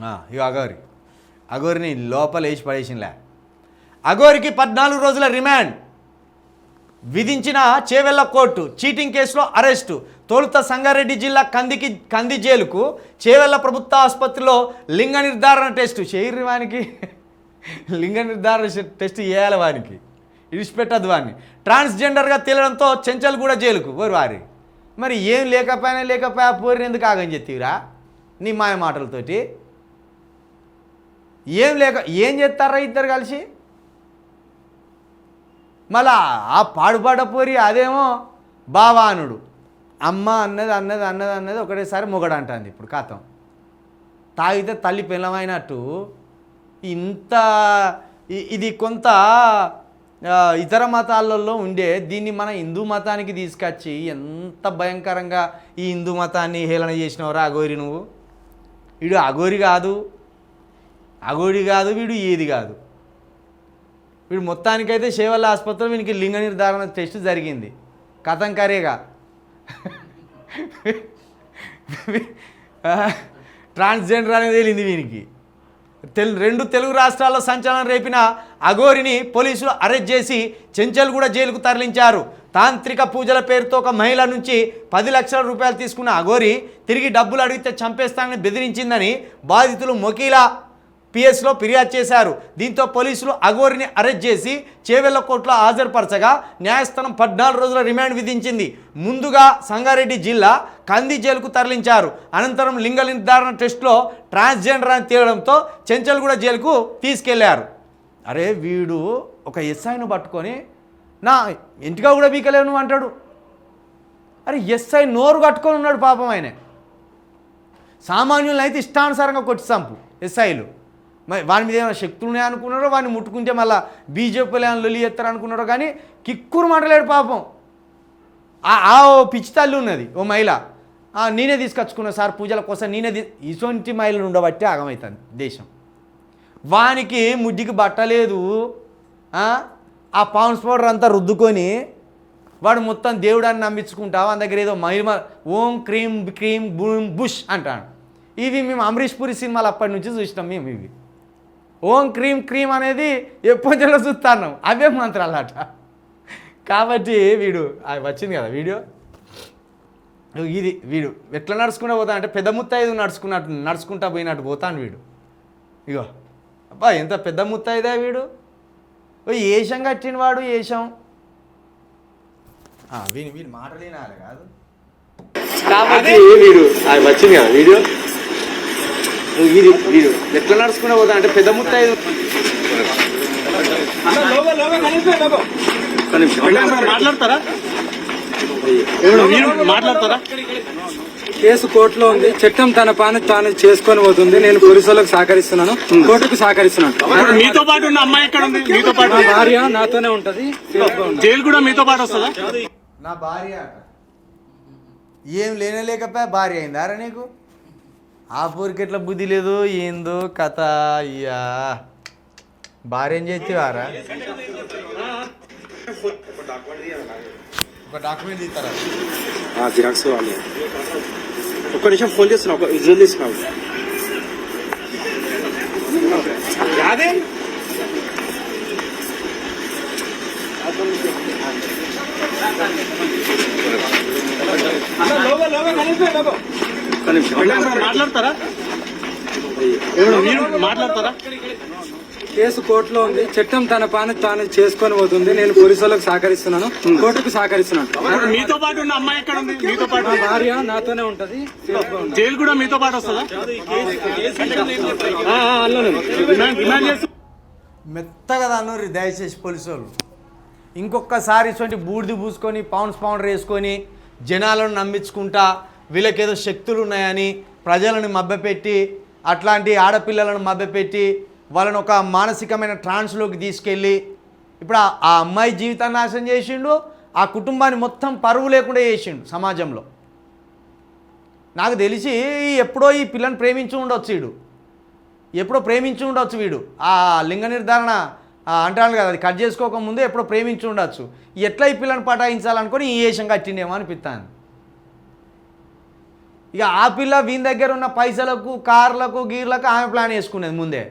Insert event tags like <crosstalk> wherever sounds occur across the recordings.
ఇక అగోరి అగోరిని లోపల వేసి పడేసిందిలే అగోరికి పద్నాలుగు రోజుల రిమాండ్. విధించిన చేవెళ్ళ కోర్టు చీటింగ్ కేసులో అరెస్టు. తొలుత సంగారెడ్డి జిల్లా కందికి కంది జైలుకు చేవెళ్ళ ప్రభుత్వ ఆసుపత్రిలో లింగ నిర్ధారణ టెస్ట్. చేయరు వానికి. <laughs> లింగ నిర్ధారణ టెస్ట్ చేయాలి వానికి. ఇడిచిపెట్టద్దు వాడిని ట్రాన్స్జెండర్గా తేలడంతో చెంచల్గూడ జైలుకు. ఓరు వారి. మరి ఏం లేకపోయినా లేకపోయా పోరిని ఎందుకు ఆగం చెత్తివిరా నీ మాయ మాటలతోటి. ఏం లేక ఏం చేస్తారా ఇద్దరు కలిసి? మళ్ళా ఆ పాడుపాడపోరి అదేమో బావానుడు. అమ్మ అన్నది అన్నది అన్నది అన్నది ఒకటేసారి మొగడు అంటుంది ఇప్పుడు కథం తాగితే తల్లి పిల్లమైనట్టు ఇంత ఇది కొంత ఇతర మతాలలో ఉండే దీన్ని మన హిందూ మతానికి తీసుకొచ్చి ఎంత భయంకరంగా ఈ హిందూ మతాన్ని హేళన చేసినవరా అఘోరి నువ్వు? ఇడు అఘోరి కాదు. అగోరి కాదు వీడు ఏది కాదు. వీడు మొత్తానికైతే శేవల్ల ఆసుపత్రిలో వీనికి లింగ నిర్ధారణ టెస్ట్ జరిగింది. కథం కరేగా. ట్రాన్స్జెండర్ అనేది తేలింది వీనికి. తెలు రెండు తెలుగు రాష్ట్రాల్లో సంచలనం రేపిన అఘోరిని పోలీసులు అరెస్ట్ చేసి చెంచల్గూడ జైలుకు తరలించారు. తాంత్రిక పూజల పేరుతో ఒక మహిళ నుంచి పది లక్షల రూపాయలు తీసుకున్న అఘోరి తిరిగి డబ్బులు అడిగితే చంపేస్తానని బెదిరించిందని బాధితులు మొకీలా పిఎస్లో ఫిర్యాదు చేశారు. దీంతో పోలీసులు అఘోరిని అరెస్ట్ చేసి చేవెళ్ళ కోర్టులో హాజరుపరచగా న్యాయస్థానం పద్నాలుగు రోజుల రిమాండ్ విధించింది. ముందుగా సంగారెడ్డి జిల్లా కంది జైలుకు తరలించారు. అనంతరం లింగ నిర్ధారణ టెస్టులో ట్రాన్స్జెండర్ అని తేలడంతో చెంచల్గూడ జైలుకు తీసుకెళ్ళారు. అరే వీడు ఒక ఎస్ఐను పట్టుకొని నా ఇంటిగా కూడా బీకలేను నువ్వు అంటాడు. అరే ఎస్ఐ నోరు కట్టుకొని ఉన్నాడు పాపం ఆయన. సామాన్యులను అయితే ఇష్టానుసారంగా కొట్టి చంపు ఎస్ఐలు. మరి వాని మీద ఏమైనా శక్తులు ఉన్నాయి అనుకున్నారో వాడిని ముట్టుకుంటే మళ్ళీ బీజేపీలో ఏమైనా లొలి ఎత్తారు అనుకున్నారో కానీ కిక్కురు మాటలేడు పాపం. ఆ ఓ పిచ్చి తల్లి ఉన్నది ఓ మహిళ. నేనే తీసుకొచ్చుకున్నా సార్ పూజల కోసం నేనే ఇసొంటి ఇటువంటి మహిళలు ఉండబట్టి ఆగమవుతుంది దేశం. వానికి ముడ్డికి బట్టలేదు ఆ పాన్స్ పౌడర్ అంతా రుద్దుకొని వాడు మొత్తం దేవుడాన్ని నమ్మించుకుంటా వాని దగ్గర ఏదో మహిమ ఓం క్రీమ్ క్రీమ్ బూమ్ బుష్ అంటాడు. ఇవి మేము అమరీష్ పురి సినిమాలు అప్పటి నుంచి చూసినాం మేము ఇవి. ఓం క్రీమ్ క్రీమ్ అనేది ఎప్పటి నుంచో చూస్తాను అవే మంత్రాలు అట కాబట్టి వీడు అది వచ్చింది కదా వీడియో? ఇది వీడు. ఎట్లా నడుచుకుంటూ పోతా అంటే పెద్ద ముత్తైదు నడుచుకున్నట్టు నడుచుకుంటా పోయినట్టు పోతాను వీడు. ఇగో అబ్బా ఎంత పెద్ద ముత్తైదా వీడు. ఓ ఏషం కట్టిన వాడు ఏషం. ఆ, వీని వీని మాటలు వినాలి కాదు. కాబట్టి వీడు. అది వచ్చింది కదా వీడియో? ఇది ఎట్లా నడుచుకుంటూ పోతా అంటే పెద్ద ముత్తైదు. మాట్లాడతారా? కేసు కోర్టులో ఉంది. చట్టం తన పని తాను చేసుకొని పోతుంది. నేను పోలీసులకు సహకరిస్తున్నాను. కోర్టుకు సహకరిస్తున్నాను. మీతో పాటు ఉన్న అమ్మాయి ఎక్కడ ఉంది? మీతో పాటు భార్య నాతోనే ఉంటది. జైలు కూడా మీతో పాటు వస్తుందా? నా భార్య అట. ఏం లేనే లేకపోయా? భార్య అయిందారా నీకు? ఆ పూరికి ఎట్లా బుద్ధి లేదు? ఏందో కథ అయ్యా. భార్య ఏం చేస్తేవారా ఒక డాక్యుమెంట్ తీస్తారా? జిరాక్స్ వాళ్ళు. ఒక్క నిమిషం ఫోన్ చేస్తున్నా ఒక విజువల్ తీసుకున్నావు అదే ఒక్క నిమిషం మాట్లాడతారా? మీరు మాట్లాడతారా? కేసు కోర్టులో ఉంది. చట్టం తన పని తాను చేసుకొని పోతుంది. నేను పోలీసులకు సహకరిస్తున్నాను. కోర్టుకు సహకరిస్తున్నాను. మీతో పాటు ఉన్న అమ్మాయి ఎక్కడ ఉంది? మీతో పాటు నా భార్య నాతోనే ఉంటది. జైలు కూడా మీతో పాటు వస్తుందా? మెత్తగా అన్నూరి దయచేసి పోలీసు వాళ్ళు. ఇంకొకసారి ఇటువంటి బూడిది పూసుకొని పౌండ్స్ పౌండర్ వేసుకొని జనాలను నమ్మించుకుంటా వీళ్ళకేదో శక్తులు ఉన్నాయని ప్రజలను మభ్యపెట్టి అట్లాంటి ఆడపిల్లలను మభ్యపెట్టి వాళ్ళని ఒక మానసికమైన ట్రాన్స్లోకి తీసుకెళ్ళి ఇప్పుడు ఆ- అమ్మాయి జీవితాన్ని నాశనం చేసిండు ఆ కుటుంబాన్ని మొత్తం పరువు లేకుండా చేసిండు సమాజంలో. నాకు తెలిసి ఎప్పుడో ఈ పిల్లని ప్రేమించి ఉండొచ్చు వీడు. ఎప్పుడో ప్రేమించి ఉండొచ్చు వీడు. ఆ లింగ నిర్ధారణ అంటాను కదా అది కట్ చేసుకోకముందే ఎప్పుడో ప్రేమించి ఉండొచ్చు. ఎట్లా ఈ పిల్లని పటాయించాలనుకొని ఈ వేషం కట్టిండేమో అనిపిస్తాను ఇక ఆ పిల్ల వీని దగ్గర ఉన్న పైసలకు కార్లకు గీర్లకు ఆమె ప్లాన్ వేసుకునేది ముందే.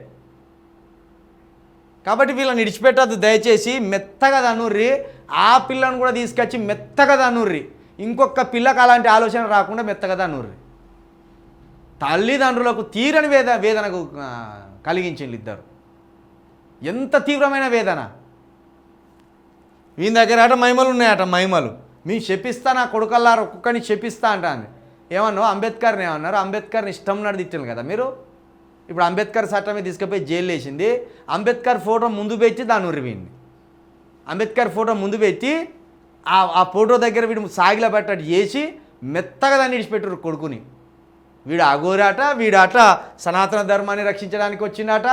కాబట్టి వీళ్ళని విడిచిపెట్టద్దు దయచేసి మెత్తగా దనుర్రి ఆ పిల్లను కూడా తీసుకొచ్చి మెత్తగా దనుర్రి ఇంకొక పిల్లకు అలాంటి ఆలోచన రాకుండా మెత్తగా దనుర్రి తల్లిదండ్రులకు తీరని వేద వేదనకు కలిగించింది ఇద్దరు. ఎంత తీవ్రమైన వేదన. వీని దగ్గర అట మహిమలు ఉన్నాయట మహిమలు. మేము చెప్పిస్తా నా కొడుకల్లారు ఒక్కొక్కని చెప్పిస్తా అంటాను ఏమన్నా అంబేద్కర్ని ఏమన్నారు? అంబేద్కర్ని ఇష్టం ఉన్నాడు తిట్టాను కదా మీరు? ఇప్పుడు అంబేద్కర్ చట్టమే తీసుకుపోయి జైలు వేసింది. అంబేద్కర్ ఫోటో ముందు పెట్టి దాని ఉరివింది. అంబేద్కర్ ఫోటో ముందు పెట్టి ఆ ఆ ఫోటో దగ్గర వీడు సాగిల పెట్టట్టు చేసి మెత్తగా దాన్ని విడిచిపెట్టారు కొడుకుని. వీడు అఘోరాట వీడాట సనాతన ధర్మాన్ని రక్షించడానికి వచ్చిందట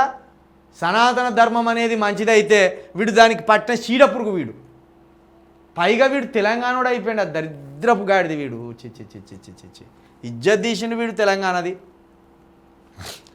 సనాతన ధర్మం అనేది మంచిదైతే వీడు దానికి పట్టిన చీడపురుగు వీడు. పైగా వీడు తెలంగాణోడు అయిపోయాడు దరి దరిద్రపు గాడిది వీడు చి చి చి చి ఇజ్జత్ తీసిన వీడు తెలంగాణది.